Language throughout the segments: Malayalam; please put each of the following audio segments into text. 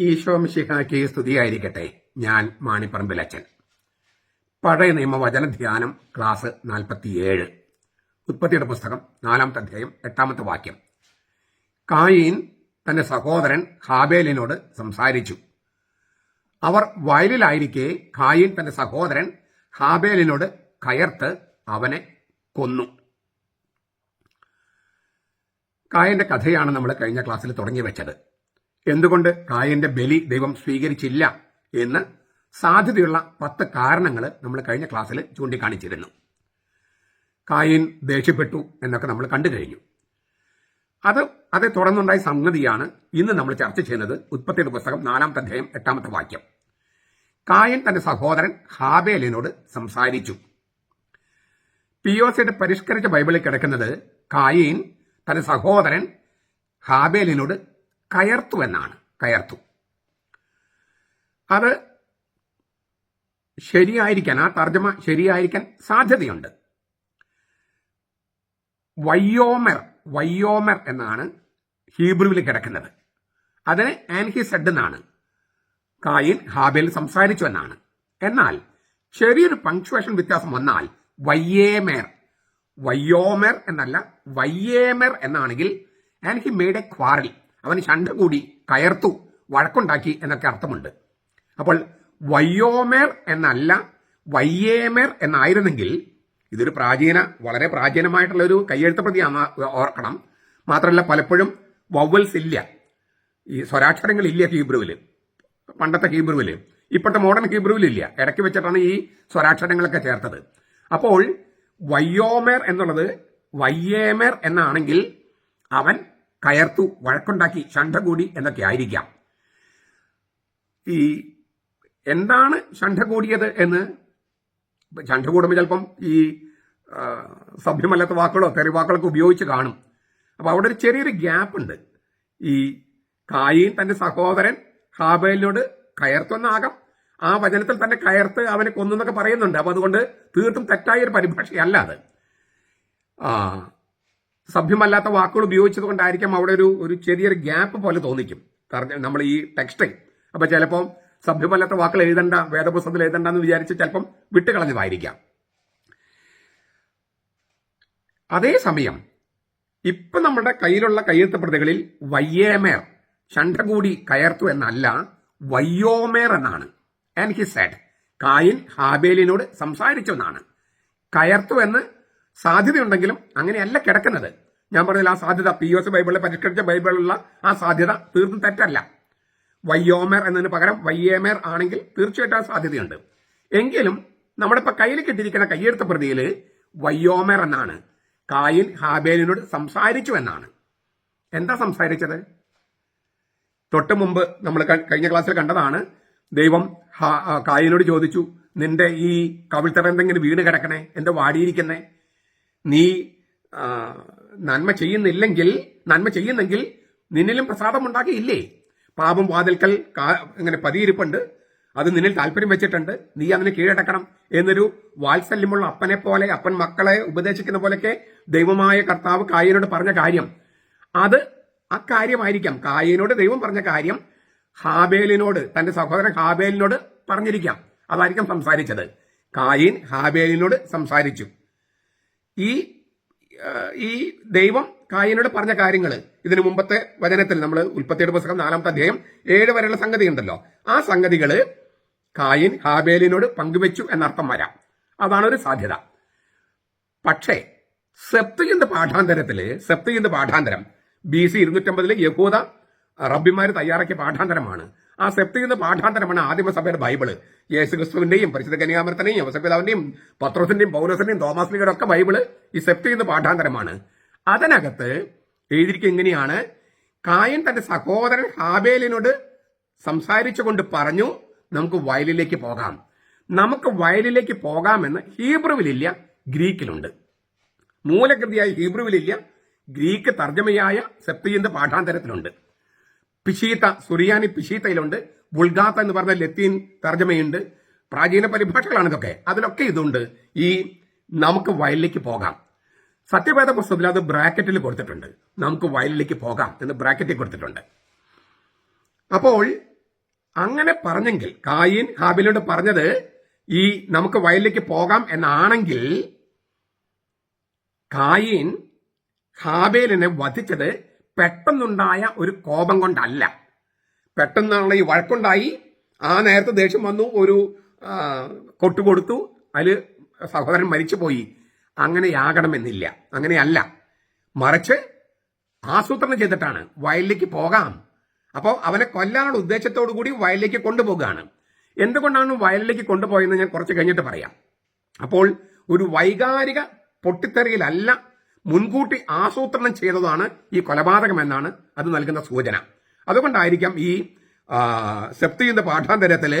ഈശോ മിശിഹായ്ക്ക് സ്തുതിയായിരിക്കട്ടെ. ഞാൻ മാണിപ്പറമ്പിലച്ചൻ പഴയ നിയമവചന ധ്യാനം ക്ലാസ് നാൽപ്പത്തിയേഴ്. ഉത്പത്തിയുടെ പുസ്തകം നാലാമത്തെ അധ്യായം എട്ടാമത്തെ വാക്യം. കായീൻ തന്റെ സഹോദരൻ ഹാബേലിനോട് സംസാരിച്ചു. അവർ വയലിലായിരിക്കെ കായീൻ തന്റെ സഹോദരൻ ഹാബേലിനോട് കയർത്ത് അവനെ കൊന്നു. കായന്റെ കഥയാണ് നമ്മൾ കഴിഞ്ഞ ക്ലാസ്സിൽ തുടങ്ങി വെച്ചത്. എന്തുകൊണ്ട് കായന്റെ ബലി ദൈവം സ്വീകരിച്ചില്ല എന്ന് സാധ്യതയുള്ള പത്ത് കാരണങ്ങൾ നമ്മൾ കഴിഞ്ഞ ക്ലാസ്സിൽ ചൂണ്ടിക്കാണിച്ചിരുന്നു. കായൻ ദേഷ്യപ്പെട്ടു എന്നൊക്കെ നമ്മൾ കണ്ടു കഴിഞ്ഞു. അത് അതേ തുടർന്നുണ്ടായ സംഗതിയാണ് ഇന്ന് നമ്മൾ ചർച്ച ചെയ്യുന്നത് ഉത്പത്തിയുടെ പുസ്തകം നാലാമത്തെ അധ്യായം എട്ടാമത്തെ വാക്യം. കായൻ തന്റെ സഹോദരൻ ഹാബേലിനോട് സംസാരിച്ചു. പി പരിഷ്കരിച്ച ബൈബിളിൽ കിടക്കുന്നത് കായീൻ തന്റെ സഹോദരൻ ഹാബേലിനോട് കയർത്തു എന്നാണ്. കയർത്തു. അത് ശരിയായിരിക്കാൻ ആ തർജമ ശരിയായിരിക്കാൻ സാധ്യതയുണ്ട്. വയ്യോമർ വയ്യോമർ എന്നാണ് ഹീബ്രുവിൽ കിടക്കുന്നത്. അതിന് ആൻഹി സെഡ് എന്നാണ്. കായിൻ ഹാബേൽ സംസാരിച്ചു എന്നാണ്. എന്നാൽ ചെറിയൊരു പങ്ക്ച്വേഷൻ വ്യത്യാസം വന്നാൽ വയ്യേമേർ വയ്യോമർ എന്നല്ല വയ്യേമർ എന്നാണെങ്കിൽ ആൻഡ് മേഡ് എ ക്വാറൽ അവൻ ശണ്ട കൂടി കയർത്തു വഴക്കുണ്ടാക്കി എന്നൊക്കെ അർത്ഥമുണ്ട്. അപ്പോൾ വയ്യോമേർ എന്നല്ല വയ്യേമേർ എന്നായിരുന്നെങ്കിൽ ഇതൊരു പ്രാചീന വളരെ പ്രാചീനമായിട്ടുള്ള ഒരു കയ്യെഴുത്ത പ്രതിയാണ് ഓർക്കണം. മാത്രമല്ല പലപ്പോഴും വവ്വൽസ് ഇല്ല. ഈ സ്വരാക്ഷരങ്ങൾ ഇല്ല ഹീബ്രുവിൽ പണ്ടത്തെ ഹീബ്രുവിൽ ഇപ്പോഴത്തെ മോഡേൺ ഹീബ്രുവിൽ ഇല്ല. ഇടയ്ക്ക് വെച്ചിട്ടാണ് ഈ സ്വരാക്ഷരങ്ങളൊക്കെ ചേർത്തത്. അപ്പോൾ വയ്യോമേർ എന്നുള്ളത് വയ്യേമേർ എന്നാണെങ്കിൽ അവൻ കയർത്തു വഴക്കുണ്ടാക്കി ഷണ്ഠകൂടി എന്നൊക്കെ ആയിരിക്കാം. ഈ എന്താണ് ഷണ്ഠകൂടിയത് എന്ന്? ഷണ്ഠകൂടുമ്പോൾ ചിലപ്പം ഈ സഭ്യമല്ലാത്ത വാക്കുകളോ തെറിവാക്കുകളൊക്കെ ഉപയോഗിച്ച് കാണും. അപ്പോൾ അവിടെ ഒരു ചെറിയൊരു ഗ്യാപ്പ് ഉണ്ട്. ഈ കായീൻ തന്റെ സഹോദരൻ ഹാബേലിനോട് കയർത്തൊന്നാകാം ആ വചനത്തിൽ തന്നെ കയർത്ത് അവനെ കൊന്നൊക്കെ പറയുന്നുണ്ട്. അപ്പൊ അതുകൊണ്ട് തീർത്തും തെറ്റായ ഒരു പരിഭാഷയല്ല അത്. ആ സഭ്യമല്ലാത്ത വാക്കുകൾ ഉപയോഗിച്ചത് കൊണ്ടായിരിക്കാം അവിടെ ഒരു ഒരു ചെറിയൊരു ഗ്യാപ്പ് പോലെ തോന്നിക്കും. കാരണം നമ്മൾ ഈ ടെക്സ്റ്റ് അപ്പൊ ചിലപ്പോൾ സഭ്യമല്ലാത്ത വാക്കുകൾ എഴുതണ്ട വേദപുസ്തകത്തിൽ എഴുതണ്ട എന്ന് വിചാരിച്ച് ചിലപ്പം വിട്ടുകളഞ്ഞതായിരിക്കാം. അതേസമയം ഇപ്പൊ നമ്മുടെ കയ്യിലുള്ള കയ്യെഴുത്ത പ്രതികളിൽ വയ്യേമേർ ചണ്ടകൂടി കയർത്തു എന്നല്ല വയ്യോമേർ എന്നാണ്. ആൻഡ് ഹി സെഡ് കായിൻ ഹാബേലിനോട് സംസാരിച്ചു എന്നാണ്. കയർത്തു എന്ന് സാധ്യതയുണ്ടെങ്കിലും അങ്ങനെയല്ല കിടക്കുന്നത്. ഞാൻ പറഞ്ഞില്ല ആ സാധ്യത പി എസ് ബൈബിളിലെ പരിഷ്കരിച്ച ബൈബിളിലുള്ള ആ സാധ്യത തീർത്തും തെറ്റല്ല. വയ്യോമേർ എന്നതിന് പകരം വയ്യേമേർ ആണെങ്കിൽ തീർച്ചയായിട്ടും ആ സാധ്യതയുണ്ട്. എങ്കിലും നമ്മുടെ ഇപ്പൊ കയ്യിൽ കിട്ടിയിരിക്കുന്ന കയ്യെടുത്ത പ്രതിയിൽ വയ്യോമേർ എന്നാണ്. കായിൽ ഹാബേലിനോട് സംസാരിച്ചു എന്നാണ്. എന്താ സംസാരിച്ചത്? തൊട്ട് മുമ്പ് നമ്മൾ കഴിഞ്ഞ ക്ലാസ്സിൽ കണ്ടതാണ് ദൈവം കായിനോട് ചോദിച്ചു നിന്റെ ഈ കവിൾത്തറ എന്തെങ്കിലും വീട് കിടക്കണേ? എന്റെ വാടിയിരിക്കുന്നേ? നീ നന്മ ചെയ്യുന്നില്ലെങ്കിൽ നന്മ ചെയ്യുന്നെങ്കിൽ നിന്നിലും പ്രസാദം ഉണ്ടാക്കിയില്ലേ പാപം വാതിൽക്കൽ ഇങ്ങനെ പതിയിരിപ്പുണ്ട്. അത് നിന്നിൽ താല്പര്യം വെച്ചിട്ടുണ്ട്. നീ അതിനെ കീഴടക്കണം എന്നൊരു വാത്സല്യമുള്ള അപ്പനെ പോലെ അപ്പൻ മക്കളെ ഉപദേശിക്കുന്ന പോലെയൊക്കെ ദൈവമായ കർത്താവ് കായനോട് പറഞ്ഞ കാര്യം. അത് അക്കാര്യമായിരിക്കാം. കായനോട് ദൈവം പറഞ്ഞ കാര്യം ഹാബേലിനോട് തന്റെ സഹോദരൻ ഹാബേലിനോട് പറഞ്ഞിരിക്കാം. അതായിരിക്കാം സംസാരിച്ചത്. കായിൻ ഹാബേലിനോട് സംസാരിച്ചു. ഈ ഈ ദൈവം കായനോട് പറഞ്ഞ കാര്യങ്ങൾ ഇതിനു മുമ്പത്തെ വചനത്തിൽ നമ്മൾ ഉൽപ്പത്തിയുടെ പുസ്തകം നാലാമത്തെ അധ്യായം ഏഴ് വരെയുള്ള സംഗതി ഉണ്ടല്ലോ ആ സംഗതികൾ കായിൻ ഹാബേലിനോട് പങ്കുവെച്ചു എന്നർത്ഥം വരാം. അതാണ് ഒരു സാധ്യത. പക്ഷേ സെപ്തിയന്ത് പാഠാന്തരത്തിൽ സെപ്തിയന്ത് പാഠാന്തരം ബി സി ഇരുന്നൂറ്റമ്പതിലെ യഹൂദ റബ്ബിമാർ തയ്യാറാക്കിയ പാഠാന്തരമാണ്. ആ സെപ്തിയുന്ന പാഠാന്തരമാണ് ആദിമസഭയുടെ ബൈബിൾ. യേശു ക്രിസ്തുവിന്റെയും പരിശുദ്ധ കന്യാമൃത്തനെയും യോസപിതാവിന്റെയും പത്രോസിന്റെയും പൗരസിന്റെയും തോമാസിന്റെയും ഒക്കെ ബൈബിൾ ഈ സെപ്തിയുന്ന പാഠാന്തരമാണ്. അതിനകത്ത് എഴുതിയിരിക്കുക എങ്ങനെയാണ്? കായൻ തന്റെ സഹോദരൻ ഹാബേലിനോട് സംസാരിച്ചുകൊണ്ട് പറഞ്ഞു നമുക്ക് വയലിലേക്ക് പോകാം. നമുക്ക് വയലിലേക്ക് പോകാമെന്ന് ഹീബ്രുവിലില്ല ഗ്രീക്കിലുണ്ട്. മൂലകൃതിയായ ഹീബ്രുവിലില്ല ഗ്രീക്ക് തർജമയായ സെപ്തിയന്ത് പാഠാന്തരത്തിലുണ്ട്. പിഷീത്ത സുറിയാനി പിശീത്തയിലുണ്ട്. ബുൾഗാത്ത എന്ന് പറഞ്ഞ ലത്തീൻ തർജമയുണ്ട്. പ്രാചീന പരിഭാഷകളാണ് ഇതൊക്കെ. അതിലൊക്കെ ഇതുണ്ട്. ഈ നമുക്ക് വയലിലേക്ക് പോകാം. സത്യവേദ പുസ്തകത്തിൽ അത് ബ്രാക്കറ്റിൽ കൊടുത്തിട്ടുണ്ട്. നമുക്ക് വയലിലേക്ക് പോകാം എന്ന് ബ്രാക്കറ്റിൽ കൊടുത്തിട്ടുണ്ട്. അപ്പോൾ അങ്ങനെ പറഞ്ഞെങ്കിൽ കായിൻ ഹാബിലോട് പറഞ്ഞത് ഈ നമുക്ക് വയലിലേക്ക് പോകാം എന്നാണെങ്കിൽ കായിൻ ഹാബേലിനെ വധിച്ചത് പെട്ടെന്നുണ്ടായ ഒരു കോപം കൊണ്ടല്ല. പെട്ടെന്നുള്ള ഈ വഴക്കുണ്ടായി. ആ നേരത്തെ ദേഷ്യം വന്നു ഒരു കൊട്ടുകൊടുത്തു കൊട്ടു കൊടുത്തു. അതിൽ സഹോദരൻ മരിച്ചുപോയി. അങ്ങനെയാകണമെന്നില്ല. അങ്ങനെയല്ല. മറിച്ച് ആസൂത്രണം ചെയ്തിട്ടാണ് വയലിലേക്ക് പോകാം. അപ്പോൾ അവനെ കൊല്ലാനുള്ള ഉദ്ദേശത്തോടു കൂടി വയലിലേക്ക് കൊണ്ടുപോകുകയാണ്. എന്തുകൊണ്ടാണ് വയലിലേക്ക് കൊണ്ടുപോയെന്ന് ഞാൻ കുറച്ച് കഴിഞ്ഞിട്ട് പറയാം. അപ്പോൾ ഒരു വൈകാരിക പൊട്ടിത്തെറിയിലല്ല മുൻകൂട്ടി ആസൂത്രണം ചെയ്തതാണ് ഈ കൊലപാതകം എന്നാണ് അത് നൽകുന്ന സൂചന. അതുകൊണ്ടായിരിക്കാം ഈ ആ, സെപ്തിയുടെ പാഠാന്തരത്തിൽ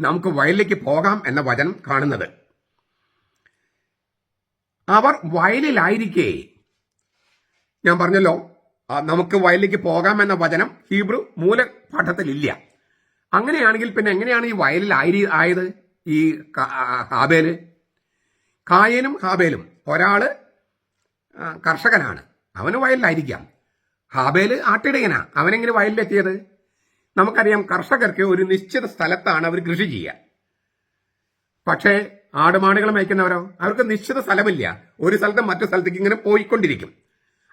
നമുക്ക് വയലിലേക്ക് പോകാം എന്ന വചനം കാണുന്നത്. അവർ വയലിലായിരിക്കെ. ഞാൻ പറഞ്ഞല്ലോ നമുക്ക് വയലിലേക്ക് പോകാം എന്ന വചനം ഹീബ്രു മൂല പാഠത്തിലില്ല അങ്ങനെയാണെങ്കിൽ പിന്നെ എങ്ങനെയാണ് ഈ വയലിൽ ആയി ആയത് ഈ ഹാബേൽ? കായനും ഹാബേലും. ഒരാൾ കർഷകനാണ്. അവന് വയലിലായിരിക്കാം. ഹാബേൽ ആട്ടിടയനാ. അവനെങ്ങനെ വയലിലെത്തിയത്? നമുക്കറിയാം കർഷകർക്ക് ഒരു നിശ്ചിത സ്ഥലത്താണ് അവർ കൃഷി ചെയ്യുക. പക്ഷേ ആടുമാടുകൾ മേയ്ക്കുന്നവരോ? അവർക്ക് നിശ്ചിത സ്ഥലമില്ല. ഒരു സ്ഥലത്ത് മറ്റു സ്ഥലത്തേക്ക് ഇങ്ങനെ പോയിക്കൊണ്ടിരിക്കും.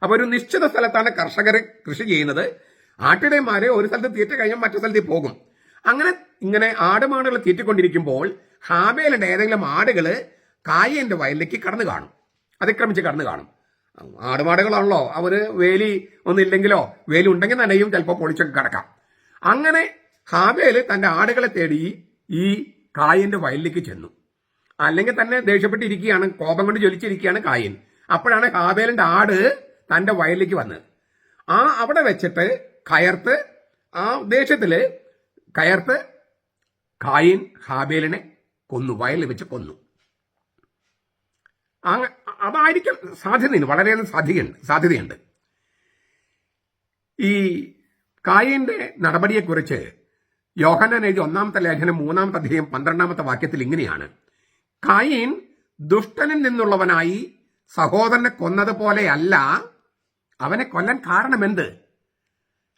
അപ്പൊ ഒരു നിശ്ചിത സ്ഥലത്താണ് കർഷകർ കൃഷി ചെയ്യുന്നത്. ആട്ടിടയന്മാരെ ഒരു സ്ഥലത്ത് തീറ്റ കഴിഞ്ഞാൽ മറ്റു സ്ഥലത്തേക്ക് പോകും. അങ്ങനെ ഇങ്ങനെ ആടുമാടുകൾ തീറ്റിക്കൊണ്ടിരിക്കുമ്പോൾ ഹാബേലിന്റെ ഏതെങ്കിലും ആടുകൾ കായന്റെ വയലിലേക്ക് കടന്നു കാണും. അതിക്രമിച്ച് കടന്നു കാണും. ആടുമാടുകളാണല്ലോ. അവർ വേലി ഒന്നില്ലെങ്കിലോ വേലി ഉണ്ടെങ്കിൽ തന്നെയും ചിലപ്പോൾ പൊളിച്ചൊക്കെ കിടക്കാം. അങ്ങനെ ഹാബേൽ തന്റെ ആടുകളെ തേടി ഈ കായന്റെ വയലിലേക്ക് ചെന്നു. അല്ലെങ്കിൽ തന്നെ ദേഷ്യപ്പെട്ടിരിക്കുകയാണ് കോപം കൊണ്ട് ജ്വലിച്ചിരിക്കുകയാണ് കായൻ. അപ്പോഴാണ് ഹാബേലിന്റെ ആട് തന്റെ വയലിലേക്ക് വന്നത്. ആ അവിടെ വെച്ചിട്ട് കയർത്ത് ആ ദേഷ്യത്തിൽ കയർത്ത് കായൻ ഹാബേലിനെ കൊന്നു വയലിൽ വെച്ച് കൊന്നു. അതായിരിക്കും സാധ്യതയുണ്ട് വളരെയധികം സാധ്യതയുണ്ട് സാധ്യതയുണ്ട്. ഈ കായന്റെ നടപടിയെക്കുറിച്ച് യോഹന്നാൻ എഴുതിയ ഒന്നാമത്തെ ലേഖനം മൂന്നാമത്തെ അധ്യായം പന്ത്രണ്ടാമത്തെ വാക്യത്തിൽ ഇങ്ങനെയാണ്. കായൻ ദുഷ്ടനിൽ നിന്നുള്ളവനായി സഹോദരനെ കൊന്നതുപോലെയല്ല അവനെ കൊല്ലാൻ കാരണം എന്ത്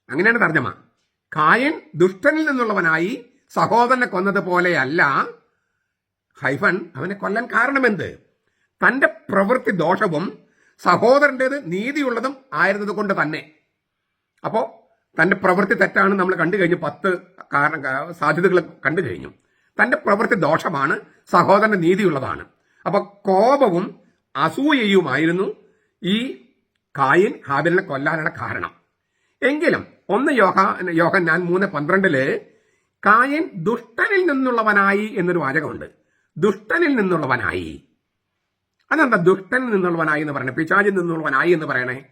അങ്ങനെയാണ് തർജമ. കായൻ ദുഷ്ടനിൽ നിന്നുള്ളവനായി സഹോദരനെ കൊന്നതുപോലെയല്ല ഹൈഫൻ അവനെ കൊല്ലാൻ കാരണമെന്ത്? തന്റെ പ്രവൃത്തി ദോഷവും സഹോദരന്റേത് നീതിയുള്ളതും ആയിരുന്നത് കൊണ്ട് തന്നെ. അപ്പോൾ തന്റെ പ്രവൃത്തി തെറ്റാണ് നമ്മൾ കണ്ടു കഴിഞ്ഞു. പത്ത് കാരണം സാധ്യതകൾ കണ്ടു കഴിഞ്ഞു. തന്റെ പ്രവൃത്തി ദോഷമാണ് സഹോദരന്റെ നീതിയുള്ളതാണ്. അപ്പോൾ കോപവും അസൂയയുമായിരുന്നു ഈ കായിൻ ഹാബിലിനെ കൊല്ലാനുള്ള കാരണം. എങ്കിലും ഒന്ന് യോഹ യോഹൻ ഞാൻ മൂന്ന് പന്ത്രണ്ടിൽ കായൻ ദുഷ്ടനിൽ നിന്നുള്ളവനായി എന്നൊരു വാചകമുണ്ട്. ദുഷ്ടനിൽ നിന്നുള്ളവനായി. അതെന്താ ദുഷ്ടനിൽ നിന്നുള്ളവനായി എന്ന് പറയണേ പിശാചിൽ നിന്നുള്ളവനായി എന്ന് പറയണേ.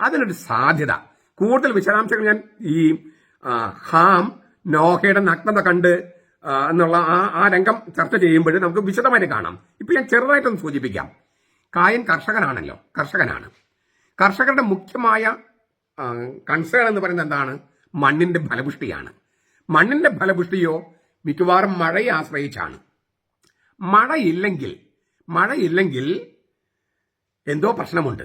അതിനൊരു സാധ്യത. കൂടുതൽ വിശദാംശങ്ങൾ ഞാൻ ഈ ഹാം നോഹയുടെ നഗ്നത കണ്ട് എന്നുള്ള ആ ആ രംഗം ചർച്ച ചെയ്യുമ്പോൾ നമുക്ക് വിശദമായിട്ട് കാണാം. ഇപ്പൊ ഞാൻ ചെറുതായിട്ടൊന്ന് സൂചിപ്പിക്കാം. കായൻ കർഷകനാണല്ലോ കർഷകനാണ്. കർഷകരുടെ മുഖ്യമായ കൺസേൺ എന്ന് പറയുന്നത് എന്താണ്? മണ്ണിന്റെ ഫലപുഷ്ടിയാണ്. മണ്ണിന്റെ ഫലപുഷ്ടിയോ മിക്കവാറും മഴയെ ആശ്രയിച്ചാണ്. മഴയില്ലെങ്കിൽ മഴയില്ലെങ്കിൽ എന്തോ പ്രശ്നമുണ്ട്.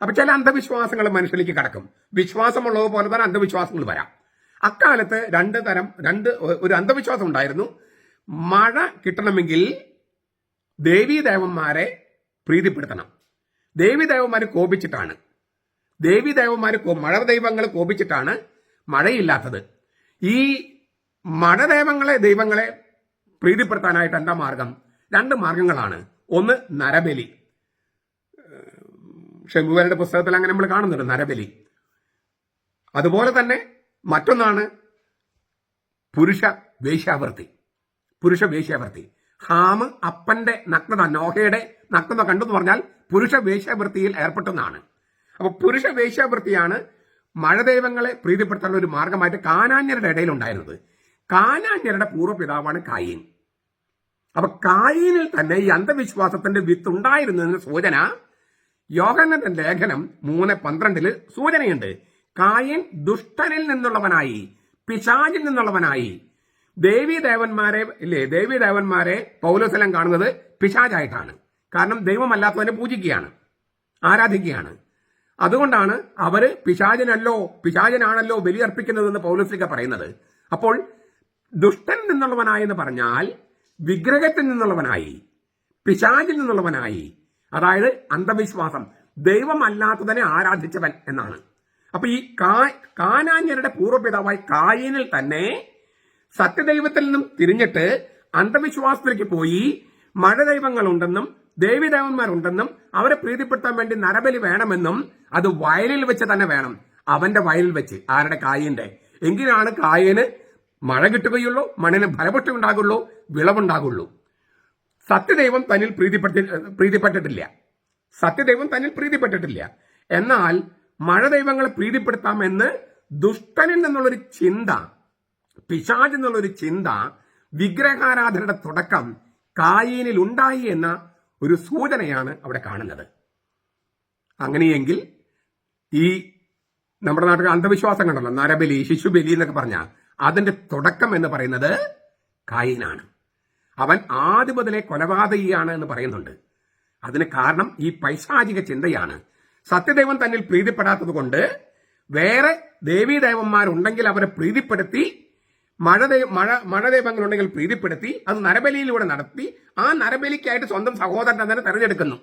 അപ്പൊ ചില അന്ധവിശ്വാസങ്ങൾ മനുഷ്യനിലേക്ക് കടക്കും. വിശ്വാസമുള്ളത് പോലെ തന്നെ അന്ധവിശ്വാസങ്ങൾ വരാം. അക്കാലത്ത് രണ്ട് തരം രണ്ട് ഒരു അന്ധവിശ്വാസം ഉണ്ടായിരുന്നു. മഴ കിട്ടണമെങ്കിൽ ദേവീദേവന്മാരെ പ്രീതിപ്പെടുത്തണം. ദേവീദേവന്മാർ കോപിച്ചിട്ടാണ്. ദേവീദേവന്മാർ മഴ ദൈവങ്ങൾ കോപിച്ചിട്ടാണ് മഴയില്ലാത്തത്. ഈ മഴ ദൈവങ്ങളെ ദൈവങ്ങളെ പ്രീതിപ്പെടുത്താനായിട്ട് എന്താ മാർഗം? രണ്ട് മാർഗങ്ങളാണ്. ഒന്ന് നരബലി. ഷെമുവേലയുടെ പുസ്തകത്തിൽ അങ്ങനെ നമ്മൾ കാണുന്നുണ്ട് നരബലി. അതുപോലെ തന്നെ മറ്റൊന്നാണ് പുരുഷ വേശ്യാവൃത്തി. പുരുഷ വേശ്യാവൃത്തി. ഹാമ് അപ്പന്റെ നഗ്നത നോഹയുടെ നഗ്നത കണ്ടെന്ന് പറഞ്ഞാൽ പുരുഷ വേശ്യാവൃത്തിയിൽ ഏർപ്പെട്ടെന്നാണ്. അപ്പൊ പുരുഷ വേശ്യാവൃത്തിയാണ് മഴദൈവങ്ങളെ പ്രീതിപ്പെടുത്താനുള്ള ഒരു മാർഗമായിട്ട് കാനാന്യരുടെ ഇടയിൽ ഉണ്ടായിരുന്നത് കാനാന്യരുടെ പൂർവപിതാവാണ് കായീൻ. അപ്പൊ കായീനിൽ തന്നെ ഈ അന്ധവിശ്വാസത്തിന്റെ വിത്ത് ഉണ്ടായിരുന്നതിന് സൂചന യോഹന്നന്റെ ലേഖനം മൂന്ന് പന്ത്രണ്ടിൽ സൂചനയുണ്ട്. കായൻ ദുഷ്ടനിൽ നിന്നുള്ളവനായി പിശാചിൽ നിന്നുള്ളവനായി. ദേവി ദേവീദേവന്മാരെ ഇല്ലേ ദേവീദേവന്മാരെ പൗലോസലം കാണുന്നത് പിശാചായിട്ടാണ്. കാരണം ദൈവമല്ലാത്തവനെ പൂജിക്കുകയാണ് ആരാധിക്കുകയാണ്. അതുകൊണ്ടാണ് അവർ പിശാചനല്ലോ പിശാചനാണല്ലോ ബലിയർപ്പിക്കുന്നതെന്ന് പൗലോസിക പറയുന്നത്. അപ്പോൾ ദുഷ്ടൻ നിന്നുള്ളവനായി എന്ന് പറഞ്ഞാൽ വിഗ്രഹത്തിൽ നിന്നുള്ളവനായി പിശാചിൽ നിന്നുള്ളവനായി അതായത് അന്ധവിശ്വാസം ദൈവമല്ലാത്തതിനെ ആരാധിച്ചവൻ എന്നാണ്. അപ്പൊ ഈ കാനാന്യരുടെ പൂർവപിതാവായ കായനിൽ തന്നെ സത്യദൈവത്തിൽ നിന്നും തിരിഞ്ഞിട്ട് അന്ധവിശ്വാസത്തിലേക്ക് പോയി മഴ ദൈവങ്ങളുണ്ടെന്നും ദേവിദേവന്മാരുണ്ടെന്നും അവരെ പ്രീതിപ്പെടുത്താൻ വേണ്ടി നരബലി വേണമെന്നും അത് വയലിൽ വെച്ച് തന്നെ വേണം. അവന്റെ വയലിൽ വെച്ച് ആരുടെ? കായന്റെ. എങ്കിലാണ് കായന് മഴ കിട്ടുകയുള്ളൂ മണ്ണിന് ഫലപുഷ്ടി ഉണ്ടാകുള്ളൂ വിളവുണ്ടാകുള്ളൂ. സത്യദൈവം തന്നിൽ പ്രീതിപ്പെട്ടി പ്രീതിപ്പെട്ടിട്ടില്ല. സത്യദൈവം തന്നിൽ പ്രീതിപ്പെട്ടിട്ടില്ല. എന്നാൽ മഴ ദൈവങ്ങളെ പ്രീതിപ്പെടുത്താമെന്ന് ദുഷ്ടനിൽ നിന്നുള്ളൊരു ചിന്ത പിശാജ് എന്നുള്ളൊരു ചിന്ത വിഗ്രഹാരാധനയുടെ തുടക്കം കായീനിൽ ഉണ്ടായി എന്ന ഒരു സൂചനയാണ് അവിടെ കാണുന്നത്. അങ്ങനെയെങ്കിൽ ഈ നമ്മുടെ നാട്ടിൽ അന്ധവിശ്വാസം കണ്ടല്ലോ നരബലി ശിശുബലി എന്നൊക്കെ പറഞ്ഞ അതിന്റെ തുടക്കം എന്ന് പറയുന്നത് കായിനാണ്. അവൻ ആദ്യ മുതലേ കൊലപാതകിയാണ് എന്ന് പറയുന്നുണ്ട്. അതിന് കാരണം ഈ പൈശാചിക ചിന്തയാണ്. സത്യദൈവം തന്നിൽ പ്രീതിപ്പെടാത്തത് കൊണ്ട് വേറെ ദേവീദേവന്മാരുണ്ടെങ്കിൽ അവരെ പ്രീതിപ്പെടുത്തി മഴ മഴ മഴ ദൈവങ്ങളുണ്ടെങ്കിൽ പ്രീതിപ്പെടുത്തി അത് നരബലിയിലൂടെ നടത്തി ആ നരബലിക്കായിട്ട് സ്വന്തം സഹോദരനെ തന്നെ തെരഞ്ഞെടുക്കുന്നു.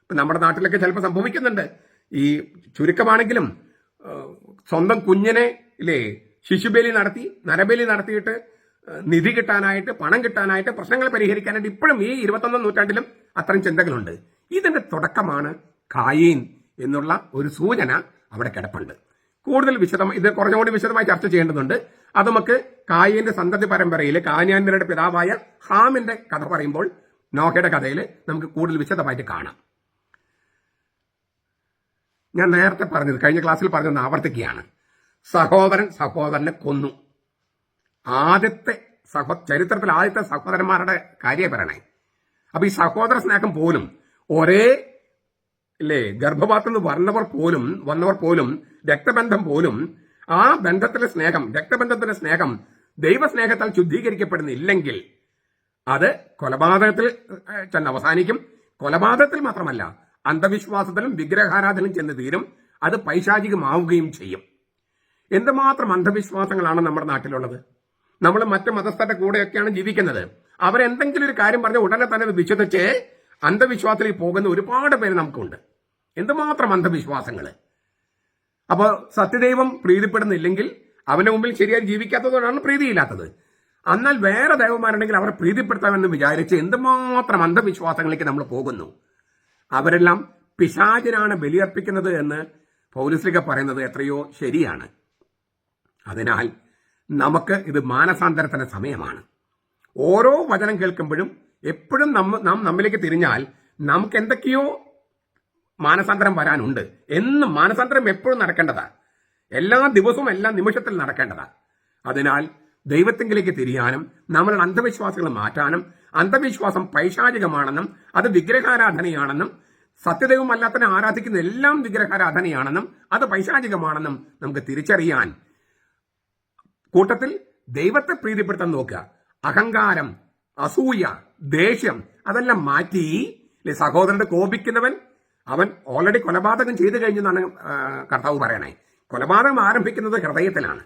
ഇപ്പൊ നമ്മുടെ നാട്ടിലൊക്കെ ചിലപ്പോൾ സംഭവിക്കുന്നുണ്ട്. ഈ ചുരുക്കമാണെങ്കിലും സ്വന്തം കുഞ്ഞിനെ ഇല്ലേ ശിശുബലി നടത്തി നരബലി നടത്തിയിട്ട് നിധി കിട്ടാനായിട്ട് പണം കിട്ടാനായിട്ട് പ്രശ്നങ്ങൾ പരിഹരിക്കാനായിട്ട് ഇപ്പോഴും ഈ ഇരുപത്തൊന്നാം നൂറ്റാണ്ടിലും അത്തരം ചിന്തകളുണ്ട്. ഇതിന്റെ തുടക്കമാണ് കായീൻ എന്നുള്ള ഒരു സൂചന അവിടെ കിടപ്പുണ്ട്. കൂടുതൽ വിശദമായി ഇത് കുറച്ചുകൂടി വിശദമായി ചർച്ച ചെയ്യേണ്ടതുണ്ട്. അത് നമുക്ക് കായീന്റെ സന്തതി പരമ്പരയിൽ കാന്യാന്മരുടെ പിതാവായ ഹാമിന്റെ കഥ പറയുമ്പോൾ നോഹയുടെ കഥയിൽ നമുക്ക് കൂടുതൽ വിശദമായിട്ട് കാണാം. ഞാൻ നേരത്തെ പറഞ്ഞത് കഴിഞ്ഞ ക്ലാസ്സിൽ പറഞ്ഞത് ആവർത്തിക്കുകയാണ്. സഹോദരൻ സഹോദരനെ കൊന്നു. ആദ്യത്തെ സഹോ ചരിത്രത്തിൽ ആദ്യത്തെ സഹോദരന്മാരുടെ കാര്യം പറയണേ അപ്പൊ ഈ സഹോദര സ്നേഹം പോലും ഒരേ അല്ലേ ഗർഭപാത്രത്തിൽ നിന്ന് വന്നവർ പോലും വന്നവർ പോലും രക്തബന്ധം പോലും ആ ബന്ധത്തിലെ സ്നേഹം രക്തബന്ധത്തിലെ സ്നേഹം ദൈവസ്നേഹത്താൽ ശുദ്ധീകരിക്കപ്പെടുന്നില്ലെങ്കിൽ അത് കൊലപാതകത്തിൽ ചെന്ന് അവസാനിക്കും. കൊലപാതകത്തിൽ മാത്രമല്ല അന്ധവിശ്വാസത്തിലും വിഗ്രഹാരാധനയും ചെന്ന് തീരും. അത് പൈശാചികമാവുകയും ചെയ്യും. എന്തുമാത്രം അന്ധവിശ്വാസങ്ങളാണ് നമ്മുടെ നാട്ടിലുള്ളത്? നമ്മൾ മറ്റു മതസ്ഥരുടെ കൂടെയൊക്കെയാണ് ജീവിക്കുന്നത്. അവരെന്തെങ്കിലും ഒരു കാര്യം പറഞ്ഞ ഉടനെ തന്നെ വിശ്വസിച്ച് അന്ധവിശ്വാസത്തിൽ പോകുന്ന ഒരുപാട് പേര് നമുക്കുണ്ട്. എന്തുമാത്രം അന്ധവിശ്വാസങ്ങൾ? അപ്പോൾ സത്യദൈവം പ്രീതിപ്പെടുന്നില്ലെങ്കിൽ അവന്റെ മുമ്പിൽ ശരിയായി ജീവിക്കാത്തതുകൊണ്ടാണ് പ്രീതിയില്ലാത്തത്. എന്നാൽ വേറെ ദൈവമാരുണ്ടെങ്കിൽ അവരെ പ്രീതിപ്പെടുത്താമെന്ന് വിചാരിച്ച് എന്തുമാത്രം അന്ധവിശ്വാസങ്ങളിലേക്ക് നമ്മൾ പോകുന്നു? അവരെല്ലാം പിശാചിനാണ് ബലിയർപ്പിക്കുന്നത് എന്ന് പൗലിസ്ലിക പറയുന്നത് എത്രയോ ശരിയാണ്. അതിനാൽ നമുക്ക് ഇത് മാനസാന്തരത്തിന്റെ സമയമാണ്. ഓരോ വചനം കേൾക്കുമ്പോഴും എപ്പോഴും നമ്മ നാം നമ്മിലേക്ക് തിരിഞ്ഞാൽ നമുക്ക് എന്തൊക്കെയോ മാനസാന്തരം വരാനുണ്ട്. എന്നും മാനസാന്തരം എപ്പോഴും നടക്കേണ്ടതാ. എല്ലാ ദിവസവും എല്ലാ നിമിഷത്തിൽ നടക്കേണ്ടതാ. അതിനാൽ ദൈവത്തിങ്കിലേക്ക് തിരിയാനും നമ്മളുടെ അന്ധവിശ്വാസികൾ മാറ്റാനും അന്ധവിശ്വാസം പൈശാചികമാണെന്നും അത് വിഗ്രഹാരാധനയാണെന്നും സത്യദൈവമല്ലാത്തതിനെ ആരാധിക്കുന്ന എല്ലാം വിഗ്രഹാരാധനയാണെന്നും അത് പൈശാചികമാണെന്നും നമുക്ക് തിരിച്ചറിയാൻ കൂട്ടത്തിൽ ദൈവത്തെ പ്രീതിപ്പെടുത്താൻ നോക്കുക. അഹങ്കാരം അസൂയ ദേഷ്യം അതെല്ലാം മാറ്റി അല്ലെ സഹോദരന്റെ കോപിക്കുന്നവൻ അവൻ ഓൾറെഡി കൊലപാതകം ചെയ്തു കഴിഞ്ഞെന്നാണ് എന്നാണ് കർത്താവ് പറയണേ. കൊലപാതകം ആരംഭിക്കുന്നത് ഹൃദയത്തിലാണ്.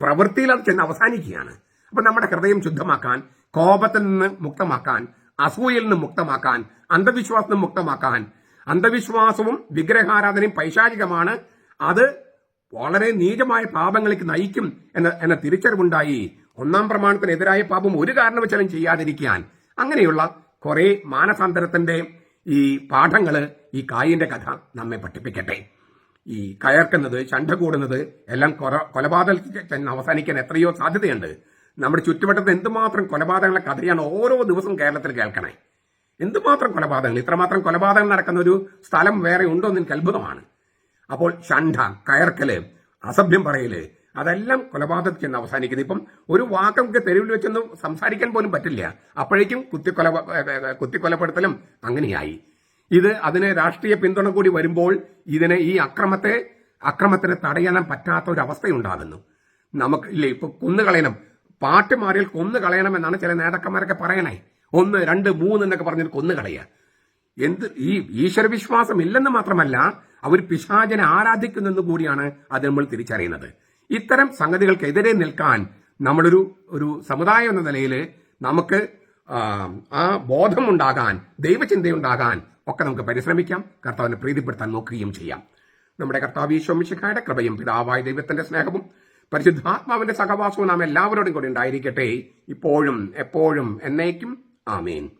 പ്രവൃത്തിയിൽ അത് ചെന്ന് അവസാനിക്കുകയാണ്. അപ്പൊ നമ്മുടെ ഹൃദയം ശുദ്ധമാക്കാൻ കോപത്തിൽ നിന്ന് മുക്തമാക്കാൻ അസൂയയിൽ നിന്ന് മുക്തമാക്കാൻ അന്ധവിശ്വാസത്തിൽ നിന്ന് മുക്തമാക്കാൻ അന്ധവിശ്വാസവും വിഗ്രഹാരാധനയും പൈശാചികമാണ്. അത് വളരെ നീചമായ പാപങ്ങളിലേക്ക് നയിക്കും എന്ന എന്ന തിരിച്ചറിവുണ്ടായി. ഒന്നാം പ്രമാണത്തിനെതിരായ പാപം ഒരു കാരണവശാലും ചെയ്യാതിരിക്കാൻ. അങ്ങനെയുള്ള കുറെ മാനസാന്തരത്തിന്റെ ഈ പാഠങ്ങൾ ഈ കായിന്റെ കഥ നമ്മെ പഠിപ്പിക്കട്ടെ. ഈ കയർക്കുന്നത് ചണ്ട കൂടുന്നത് എല്ലാം കൊല- കൊലപാതകത്തിൽ അവസാനിക്കാൻ എത്രയോ സാധ്യതയുണ്ട്. നമ്മുടെ ചുറ്റുവട്ടത്ത് എന്തുമാത്രം കൊലപാതകങ്ങളുടെ കഥയാണ് ഓരോ ദിവസവും കേരളത്തിൽ കേൾക്കണേ. എന്തുമാത്രം കൊലപാതകങ്ങൾ? ഇത്രമാത്രം കൊലപാതകങ്ങൾ നടക്കുന്ന ഒരു സ്ഥലം വേറെ ഉണ്ടോ എന്ന് എനിക്ക് അത്ഭുതമാണ്. അപ്പോൾ ഷണ്ഠ കയർക്കൽ അസഭ്യം പറയൽ അതെല്ലാം കൊലപാതകത്തിൽ ചെന്ന് അവസാനിക്കുന്നു. ഇപ്പം ഒരു വാക്ക് തെരുവിൽ വെച്ചൊന്നും സംസാരിക്കാൻ പോലും പറ്റില്ല. അപ്പോഴേക്കും കുത്തിക്കൊല കുത്തിക്കൊലപ്പെടുത്തലും അങ്ങനെയായി. ഇത് അതിന് രാഷ്ട്രീയ പിന്തുണ കൂടി വരുമ്പോൾ ഇതിനെ ഈ അക്രമത്തെ അക്രമത്തിന് തടയാൻ പറ്റാത്ത ഒരു അവസ്ഥയുണ്ടാകുന്നു. നമുക്ക് ഇല്ലേ ഇപ്പൊ കൊന്നുകളയണം പാട്ട് മാറിയാൽ കൊന്നു കളയണം എന്നാണ് ചില നേതാക്കന്മാരൊക്കെ പറയണേ. ഒന്ന് രണ്ട് മൂന്ന് എന്നൊക്കെ പറഞ്ഞിട്ട് കൊന്നുകളയുക എന്ത് ഈ ഈശ്വരവിശ്വാസം ഇല്ലെന്ന് മാത്രമല്ല അവർ പിശാചനെ ആരാധിക്കുന്നെന്ന് കൂടിയാണ് അത് നമ്മൾ തിരിച്ചറിയുന്നത്. ഇത്തരം സംഗതികൾക്കെതിരെ നിൽക്കാൻ നമ്മളൊരു ഒരു സമുദായം എന്ന നിലയിൽ നമുക്ക് ആ, ബോധം ബോധമുണ്ടാകാൻ ദൈവചിന്തയുണ്ടാകാൻ ഒക്കെ നമുക്ക് പരിശ്രമിക്കാം കർത്താവിനെ പ്രീതിപ്പെടുത്താൻ നോക്കുകയും ചെയ്യാം. നമ്മുടെ കർത്താവ് ഈശോമിശിഖായുടെ കൃപയും പിതാവായ ദൈവത്തിന്റെ സ്നേഹവും പരിശുദ്ധാത്മാവിന്റെ സഹവാസവും നാം എല്ലാവരോടും കൂടി ഉണ്ടായിരിക്കട്ടെ. ഇപ്പോഴും എപ്പോഴും എന്നേക്കും ആമേൻ.